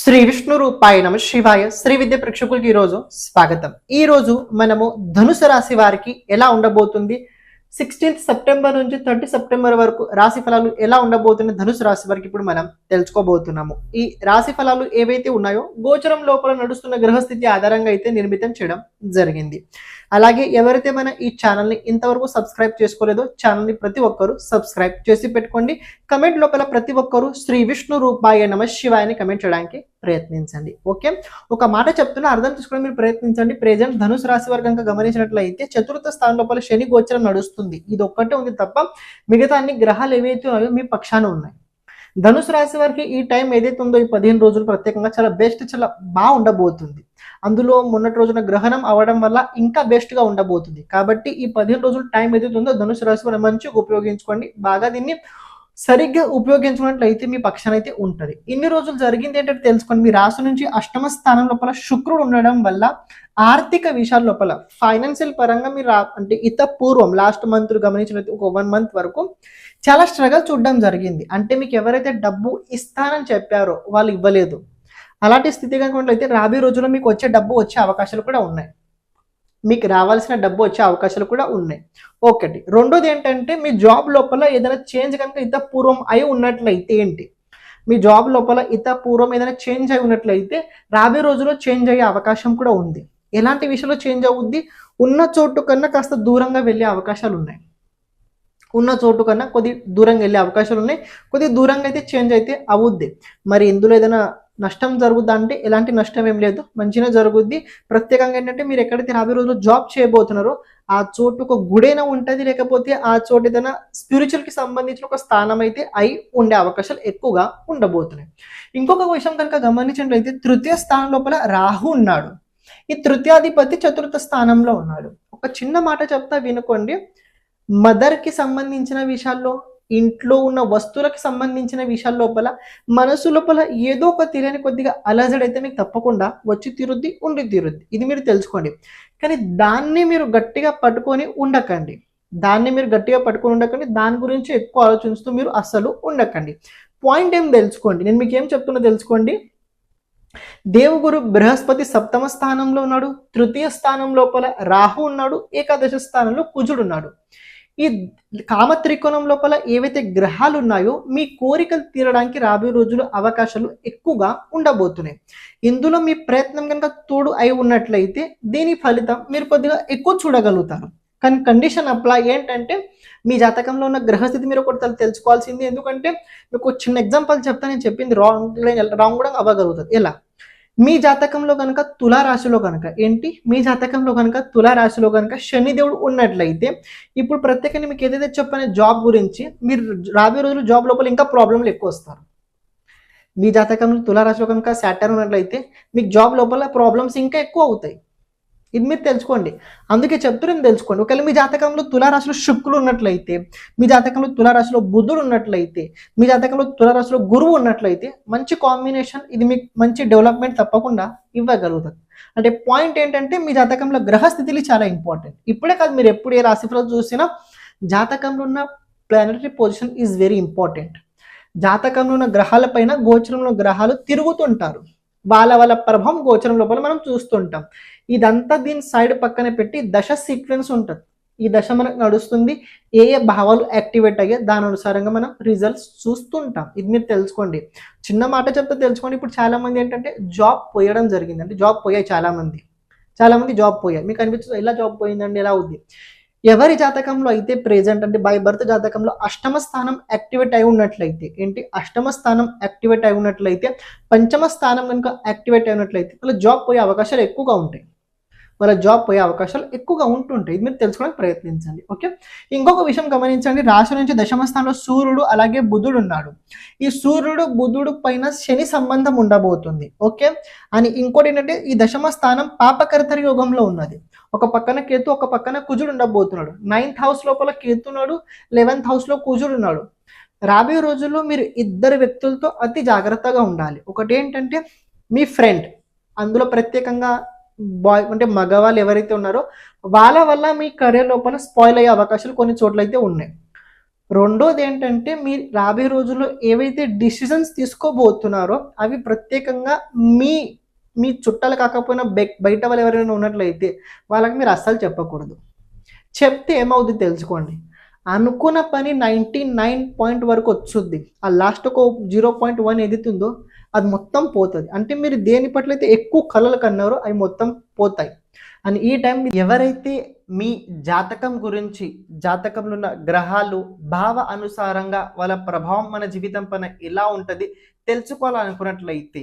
శ్రీ విష్ణు రూపాయ నమ శివాయ. శ్రీ విద్య ప్రేక్షకులకి ఈరోజు స్వాగతం. ఈ రోజు మనము ధనుసు రాశి వారికి ఎలా ఉండబోతుంది? సిక్స్టీన్త్ సెప్టెంబర్ నుంచి థర్టీ సెప్టెంబర్ వరకు రాశి ఫలాలు ఎలా ఉండబోతుంది? ధనుసు రాశి వారికి ఇప్పుడు మనం తెలుసుకోబోతున్నాము. ఈ రాశి ఫలాలు ఏవైతే ఉన్నాయో గోచరం లోపల నడుస్తున్న గ్రహస్థితి ఆధారంగా అయితే నిర్మితం చేయడం జరిగింది. అలాగే ఎవరైతే మన ఈ ఛానల్ని ఇంతవరకు సబ్స్క్రైబ్ చేసుకోలేదో ఛానల్ని ప్రతి ఒక్కరూ సబ్స్క్రైబ్ చేసి పెట్టుకోండి. కమెంట్ లోపల ప్రతి ఒక్కరూ శ్రీ విష్ణు రూపాయ నమ శివాయని కమెంట్ చేయడానికి ప్రయత్నించండి. ఓకే ఒక మాట చెప్తున్నా అర్థం చేసుకోవడం మీరు ప్రయత్నించండి. ప్రెజెంట్ ధనుసు రాశి వారు కనుక గమనించినట్లయితే చతుర్థ స్థానం లోపల శని గోచరం నడుస్తుంది. ఇది ఒక్కటే ఉంది తప్ప మిగతా అన్ని గ్రహాలు ఏవైతే ఉన్నాయో మీ పక్షాన ఉన్నాయి. ధనుసు రాశి వారికి ఈ టైం ఏదైతే ఉందో ఈ పదిహేను రోజులు ప్రత్యేకంగా చాలా బెస్ట్ చాలా బాగా ఉండబోతుంది. అందులో మొన్నటి రోజున గ్రహణం అవడం వల్ల ఇంకా బెస్ట్గా ఉండబోతుంది. కాబట్టి ఈ పదిహేను రోజులు టైం ఏదైతే ఉందో ధనుసు రాశి వారు మంచిగా ఉపయోగించుకోండి. బాగా దీన్ని సరిగ్గా ఉపయోగించుకున్నట్లయితే మీ పక్షానైతే ఉంటుంది. ఇన్ని రోజులు జరిగింది ఏంటంటే తెలుసుకోండి మీ రాశి నుంచి అష్టమ స్థానం లోపల శుక్రుడు ఉండడం వల్ల ఆర్థిక విషయాల లోపల ఫైనాన్షియల్ పరంగా మీరు రా- అంటే ఇత పూర్వం లాస్ట్ మంత్ గమనించినట్టు ఒక వన్ మంత్ వరకు చాలా స్ట్రగల్ చూడడం జరిగింది. అంటే మీకు ఎవరైతే డబ్బు ఇస్తానని చెప్పారో వాళ్ళు ఇవ్వలేదు. అలాంటి స్థితి కనుక అయితే రాబోయే రోజుల్లో మీకు వచ్చే డబ్బు వచ్చే అవకాశాలు కూడా ఉన్నాయి. మీకు రావాల్సిన డబ్బు వచ్చే అవకాశాలు కూడా ఉన్నాయి. ఒకటి రెండోది ఏంటంటే మీ జాబ్ లోపల ఏదైనా చేంజ్ కనుక ఇత పూర్వం అయి ఉన్నట్లయితే ఏంటి? మీ జాబ్ లోపల ఇత పూర్వం ఏదైనా చేంజ్ అయి ఉన్నట్లయితే రాబోయే రోజుల్లో చేంజ్ అయ్యే అవకాశం కూడా ఉంది. ఎలాంటి విషయంలో చేంజ్ అవుద్ది? ఉన్న చోటు కన్నా కాస్త దూరంగా వెళ్ళే అవకాశాలు ఉన్నాయి. ఉన్న చోటు కన్నా కొద్ది దూరంగా వెళ్ళే అవకాశాలు ఉన్నాయి. కొద్ది దూరంగా అయితే చేంజ్ అయితే అవుద్ది. మరి ఇందులో ఏదైనా నష్టం జరుగుద్దా అంటే ఎలాంటి నష్టం ఏం లేదు. మంచిగా జరుగుద్ది. ప్రత్యేకంగా ఏంటంటే మీరు ఎక్కడైతే రాబోయే రోజుల్లో జాబ్ చేయబోతున్నారో ఆ చోటు ఒక గుడైనా ఉంటుంది. లేకపోతే ఆ చోటు ఏదైనా స్పిరిచువల్కి సంబంధించిన ఒక స్థానం అయితే అయి ఉండే అవకాశాలు ఎక్కువగా ఉండబోతున్నాయి. ఇంకొక విషయం కనుక గమనించినట్లయితే తృతీయ స్థానం లోపల రాహు ఉన్నాడు. ఈ తృతీయాధిపతి చతుర్థ స్థానంలో ఉన్నాడు. ఒక చిన్న మాట చెప్తా వినుకోండి. మదర్కి సంబంధించిన విషయాల్లో ఇంట్లో ఉన్న వస్తువులకు సంబంధించిన విషయాల లోపల మనసు లోపల ఏదో ఒక తెలియని కొద్దిగా అలజడైతే అయితే మీకు తప్పకుండా వచ్చి తీరుద్ది ఉండి తీరుద్ది. ఇది మీరు తెలుసుకోండి. కానీ దాన్ని మీరు గట్టిగా పట్టుకొని ఉండకండి. దాన్ని మీరు గట్టిగా పట్టుకొని ఉండకండి. దాని గురించి ఎక్కువ ఆలోచిస్తూ మీరు అస్సలు ఉండకండి. పాయింట్ ఏం తెలుసుకోండి? నేను మీకు ఏం చెప్తున్నా తెలుసుకోండి? దేవుగురు బృహస్పతి సప్తమ స్థానంలో ఉన్నాడు. తృతీయ స్థానం లోపల రాహు ఉన్నాడు. ఏకాదశ స్థానంలో కుజుడు ఉన్నాడు. ఈ కామ త్రికోణం లోపల ఏవైతే గ్రహాలు ఉన్నాయో మీ కోరికలు తీరడానికి రాబోయే రోజులు అవకాశాలు ఎక్కువగా ఉండబోతున్నాయి. ఇందులో మీ ప్రయత్నం కనుక తోడు అయి ఉన్నట్లయితే దీని ఫలితం మీరు కొద్దిగా ఎక్కువ చూడగలుగుతారు. కానీ కండిషన్ అప్లై ఏంటంటే మీ జాతకంలో ఉన్న గ్రహస్థితి మీరు ఒకటి తెలుసుకోవాల్సింది. ఎందుకంటే మీకు చిన్న ఎగ్జాంపుల్ చెప్తా నేను చెప్పింది రాంగ్ రాంగ్ కూడా అవ్వగలుగుతుంది ఎలా? మీ జాతకంలో కనుక తులారాశిలో కనుక ఏంటి? మీ జాతకంలో కనుక తులారాశిలో కనుక శనిదేవుడు ఉన్నట్లయితే ఇప్పుడు ప్రత్యేకంగా మీకు ఏదైతే చెప్పిన జాబ్ గురించి మీరు రాబోయే రోజులు జాబ్ లోపల ఇంకా ప్రాబ్లంలు ఎక్కువ వస్తారు. మీ జాతకంలో తులారాశిలో కనుక శాటర్ ఉన్నట్లయితే మీకు జాబ్ లోపల ప్రాబ్లమ్స్ ఇంకా ఎక్కువ అవుతాయి. ఇది మీరు తెలుసుకోండి. అందుకే చెప్తున్నాను తెలుసుకోండి. ఒకవేళ మీ జాతకంలో తులారాశిలో శుక్రులు ఉన్నట్లయితే మీ జాతకంలో తులారాశిలో బుధుడు ఉన్నట్లయితే మీ జాతకంలో తులారాశిలో గురువు ఉన్నట్లయితే మంచి కాంబినేషన్ ఇది మీకు మంచి డెవలప్మెంట్ తప్పకుండా ఇవ్వగలుగుతుంది అంటే పాయింట్ ఏంటంటే మీ జాతకంలో గ్రహస్థితులు చాలా ఇంపార్టెంట్ ఇప్పుడే కాదు మీరు ఎప్పుడు ఏ రాశిఫలం చూసినా జాతకంలో ఉన్న planetary position is very important జాతకంలో ఉన్న గ్రహాలపైన గోచరంలో గ్రహాలు తిరుగుతుంటారు. వాళ్ళ వాళ్ళ ప్రభావం గోచరం లోపల మనం చూస్తుంటాం. ఇదంతా దీని సైడ్ పక్కన పెట్టి దశ సీక్వెన్స్ ఉంటుంది. ఈ దశ మనకు నడుస్తుంది ఏ ఏ భావాలు యాక్టివేట్ అయ్యే దాని అనుసారంగా మనం రిజల్ట్స్ చూస్తుంటాం. ఇది మీరు తెలుసుకోండి. చిన్న మాట చెప్తే తెలుసుకోండి. ఇప్పుడు చాలామంది ఏంటంటే జాబ్ పోయడం జరిగింది అంటే జాబ్ పోయాయి చాలామంది. చాలామంది జాబ్ పోయాయి. మీకు అనిపిస్తుంది ఎలా జాబ్ పోయిందండి? ఎలా అవుద్ది ఎవరి జాతకంలో అయితే ప్రెజెంట్ అంటే బై బర్త్ జాతకంలో అష్టమ స్థానం యాక్టివేట్ అయి ఉన్నట్లయితే ఏంటి? అష్టమ స్థానం యాక్టివేట్ అయి ఉన్నట్లయితే పంచమ స్థానం కనుక యాక్టివేట్ అయినట్లయితే వాళ్ళ జాబ్ పోయే అవకాశాలు ఎక్కువగా ఉంటాయి. వాళ్ళ జాబ్ పోయే అవకాశాలు ఎక్కువగా ఉంటుంటాయి ఇది మీరు తెలుసుకోవడానికి ప్రయత్నించండి ఓకే ఇంకొక విషయం గమనించండి రాశి నుంచి దశమ స్థానంలో సూర్యుడు అలాగే బుధుడు ఉన్నాడు. ఈ సూర్యుడు బుధుడు పైన శని సంబంధం ఉండబోతుంది ఓకే అని ఇంకోటి ఏంటంటే ఈ దశమ స్థానం పాపకర్తరి యోగంలో ఉన్నది. ఒక పక్కన కేతు ఒక పక్కన కుజుడు ఉండబోతున్నాడు. నైన్త్ హౌస్ లోపల కేతు ఉన్నాడు లెవెన్త్ హౌస్లో కుజుడు ఉన్నాడు. రాబోయే రోజుల్లో మీరు ఇద్దరు వ్యక్తులతో అతి జాగ్రత్తగా ఉండాలి. ఒకటి ఏంటంటే మీ ఫ్రెండ్ అందులో ప్రత్యేకంగా బాయ్ అంటే మగవాళ్ళు ఎవరైతే ఉన్నారో వాళ్ళ వల్ల మీ కెరీర్ లోపల స్పాయిల్ అయ్యే అవకాశాలు కొన్ని చోట్ల అయితే ఉన్నాయి. రెండోది ఏంటంటే మీరు రాబోయే రోజుల్లో ఏవైతే డిసిజన్స్ తీసుకోబోతున్నారో అవి ప్రత్యేకంగా మీ మీ చుట్టాలు కాకపోయినా బయట వాళ్ళు ఎవరైనా ఉన్నట్లయితే వాళ్ళకి మీరు అస్సలు చెప్పకూడదు. చెప్తే ఏమవుతుంది తెలుసుకోండి. అనుకున్న పని నైంటీ నైన్ పాయింట్ వరకు వచ్చుద్ది. ఆ లాస్ట్ ఒక జీరో పాయింట్ వన్ ఏదైతుందో అది మొత్తం పోతుంది. అంటే మీరు దేని పట్ల అయితే ఎక్కువ కళలు కన్నారో అవి మొత్తం పోతాయి. అని ఈ టైం ఎవరైతే మీ జాతకం గురించి జాతకంలో ఉన్న గ్రహాలు భావ అనుసారంగా వాళ్ళ ప్రభావం మన జీవితం పైన ఎలా ఉంటుంది తెలుసుకోవాలనుకున్నట్లయితే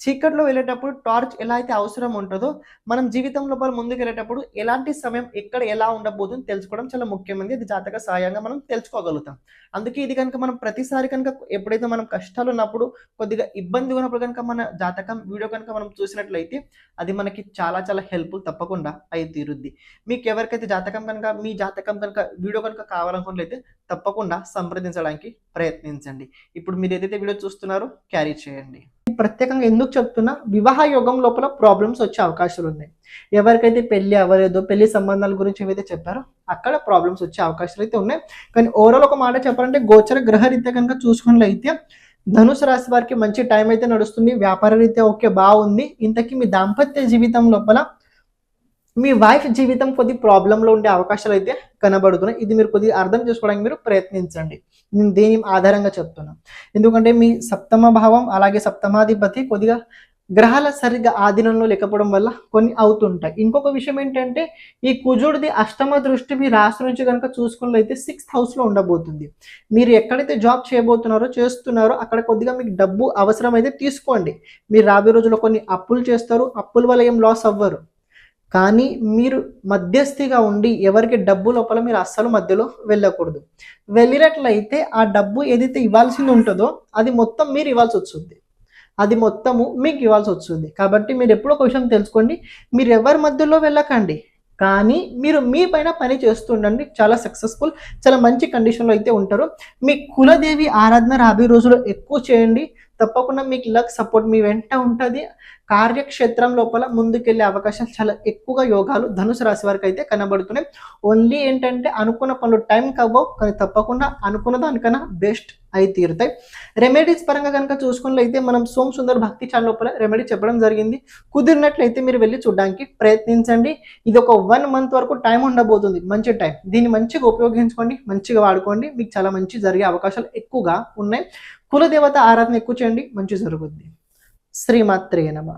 చీకట్లో వెళ్ళేటప్పుడు టార్చ్ ఎలా అయితే అవసరం ఉంటుందో మనం జీవితం లోపల ముందుకు వెళ్ళేటప్పుడు ఎలాంటి సమయం ఎక్కడ ఎలా ఉండబోతుందో తెలుసుకోవడం చాలా ముఖ్యమైనది. ఇది జాతక సహాయంగా మనం తెలుసుకోగలుగుతాం. అందుకే ఇది కనుక మనం ప్రతిసారి కనుక ఎప్పుడైతే మనం కష్టాలు ఉన్నప్పుడు కొద్దిగా ఇబ్బంది ఉన్నప్పుడు కనుక మన జాతకం వీడియో కనుక మనం చూసినట్లయితే అది మనకి చాలా చాలా హెల్ప్ఫుల్ తప్పకుండా అయి తీరుద్ది. మీకు ఎవరికైతే జాతకం కనుక మీ జాతకం కనుక వీడియో కనుక కావాలనుకున్నట్లయితే తప్పకుండా సంప్రదించడానికి ప్రయత్నించండి. ఇప్పుడు మీరు ఏదైతే వీడియో చూస్తున్నారో క్యారీ చేయండి. ప్రత్యేకంగా ఎందుకు చెప్తున్నా వివాహ యోగం లోపల ప్రాబ్లమ్స్ వచ్చే అవకాశాలు ఉన్నాయి. ఎవరికైతే పెళ్ళి అవ్వలేదో పెళ్ళి సంబంధాల గురించి ఏవైతే చెప్పారో అక్కడ ప్రాబ్లమ్స్ వచ్చే అవకాశాలు అయితే ఉన్నాయి. కానీ ఓవరాల్ ఒక మాట చెప్పాలంటే గోచర గ్రహ రీత్యా కనుక చూసుకున్నట్లయితే ధనుసు రాశి వారికి మంచి టైం అయితే నడుస్తుంది. వ్యాపార రీత్యా ఓకే బాగుంది. ఇంతకీ మీ దాంపత్య జీవితం లోపల మీ వైఫ్ జీవితం కొద్ది ప్రాబ్లంలో ఉండే అవకాశాలు అయితే కనబడుతున్నాయి. ఇది మీరు కొద్దిగా అర్థం చేసుకోవడానికి మీరు ప్రయత్నించండి. నేను దేని ఆధారంగా చెప్తున్నాను ఎందుకంటే మీ సప్తమ భావం అలాగే సప్తమాధిపతి కొద్దిగా గ్రహాల సరిగ్గా ఆధీనంలో లేకపోవడం వల్ల కొన్ని అవుతుంటాయి. ఇంకొక విషయం ఏంటంటే ఈ కుజుడిది అష్టమ దృష్టి మీ రాశి నుంచి కనుక చూసుకున్నట్లయితే సిక్స్త్ హౌస్లో ఉండబోతుంది. మీరు ఎక్కడైతే జాబ్ చేయబోతున్నారో చేస్తున్నారో అక్కడ కొద్దిగా మీకు డబ్బు అవసరం అయితే తీసుకోండి. మీరు రాబోయే రోజుల్లో కొన్ని అప్పులు చేస్తారు. అప్పుల వల్ల ఏం లాస్ అవ్వరు. కానీ మీరు మధ్యస్థిగా ఉండి ఎవరికి డబ్బు లోపల మీరు అస్సలు మధ్యలో వెళ్ళకూడదు. వెళ్ళినట్లయితే ఆ డబ్బు ఏదైతే ఇవ్వాల్సింది ఉంటుందో అది మొత్తం మీరు ఇవ్వాల్సి వస్తుంది. అది మొత్తము మీకు ఇవ్వాల్సి వస్తుంది. కాబట్టి మీరు ఎప్పుడో ఒక విషయం తెలుసుకోండి మీరు ఎవరి మధ్యలో వెళ్ళకండి. కానీ మీరు మీ పైన పని చేస్తుండండి చాలా సక్సెస్ఫుల్ చాలా మంచి కండిషన్లో అయితే ఉంటారు. మీ కులదేవి ఆరాధన రాబోయే రోజుల్లో ఎక్కువ చేయండి. తప్పకుండా మీకు లక్ సపోర్ట్ మీ వెంట ఉంటుంది. కార్యక్షేత్రం లోపల ముందుకెళ్ళే అవకాశాలు చాలా ఎక్కువగా యోగాలు ధనుసు రాశి వారికి అయితే కనబడుతున్నాయి. ఓన్లీ ఏంటంటే అనుకున్న పనులు టైం కవ్వవు కానీ తప్పకుండా అనుకున్న దానికన్నా బెస్ట్ అయి తీరుతాయి. రెమెడీస్ పరంగా కనుక చూసుకున్నట్లయితే మనం సోమ్ సుందర్ భక్తి ఛానల్ లోపల రెమెడీ చెప్పడం జరిగింది. కుదిరినట్లయితే మీరు వెళ్ళి చూడడానికి ప్రయత్నించండి. ఇది ఒక వన్ మంత్ వరకు టైం ఉండబోతుంది. మంచి టైం దీన్ని మంచిగా ఉపయోగించుకోండి మంచిగా వాడుకోండి. మీకు చాలా మంచి జరిగే అవకాశాలు ఎక్కువగా ఉన్నాయి. కులదేవత ఆరాధన ఎక్కువ చేయండి మంచి జరుగుద్ది. శ్రీమాత్రే నమ.